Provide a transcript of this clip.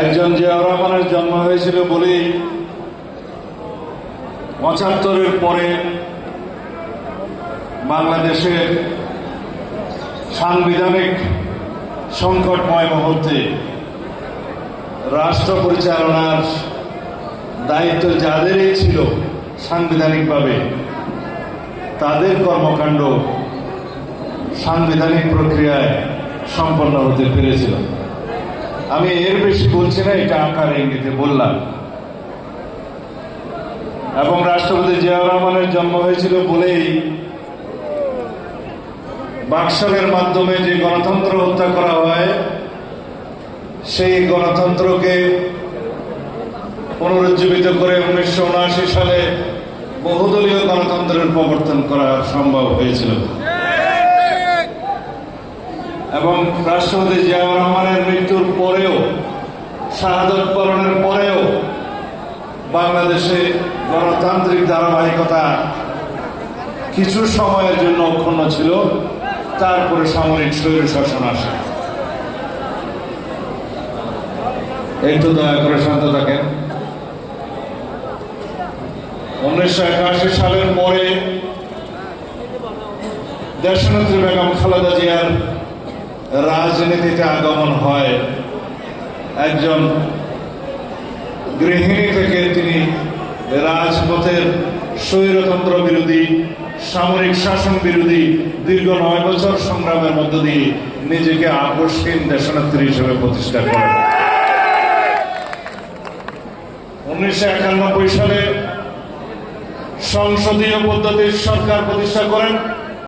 একজন জিয়াউর রহমানের জন্ম হয়েছিল বলেই পঁচাত্তরের পরে বাংলাদেশের সাংবিধানিক সংকটময় মুহূর্তে রাষ্ট্র পরিচালনার দায়িত্ব যাদেরই ছিল সাংবিধানিকভাবে, তাদের কর্মকাণ্ড সাংবিধানিক প্রক্রিয়ায় সম্পন্ন হতে পেরেছিল। আমি এর বেশি বলছি না, এটা আকার ইঙ্গিতে বললাম। এবং রাষ্ট্রপতি জিয়াউর রহমানের জন্ম হয়েছিল বলেই বাকশালের মাধ্যমে যে গণতন্ত্র হত্যা করা হয়, সেই গণতন্ত্রকে পুনরুজ্জীবিত করে উনিশশো উনআশি সালে বহুদলীয় গণতন্ত্রের প্রবর্তন করা সম্ভব হয়েছিল। এবং রাষ্ট্রপতি জিয়াউর রহমানের মৃত্যুর পরেও, শাহাদত বরণের পরেও বাংলাদেশে গণতান্ত্রিক ধারাবাহিকতা কিছু সময়ের জন্য অক্ষুণ্ণ ছিল, তারপরে সামরিক স্বৈর শাসন আসে। একটু দয়া করে শান্ত থাকেন। উনিশশো একাশি সালের পরে দেশনেত্রী বেগম খালেদা জিয়ার রাজনীতিতে আগমন হয়। একজন গৃহিণী থেকে তিনি রাজপথের স্বৈরতন্ত্র বিরোধী, সামরিক শাসন বিরোধী, দীর্ঘ নয় বছর সংগ্রামের মধ্য দিয়ে নিজেকে আকস্মিক দেশনেত্রী হিসেবে প্রতিষ্ঠা করেন। উনিশশো একানব্বই সালে সংসদীয় পদ্ধতির সরকার প্রতিষ্ঠা করেন।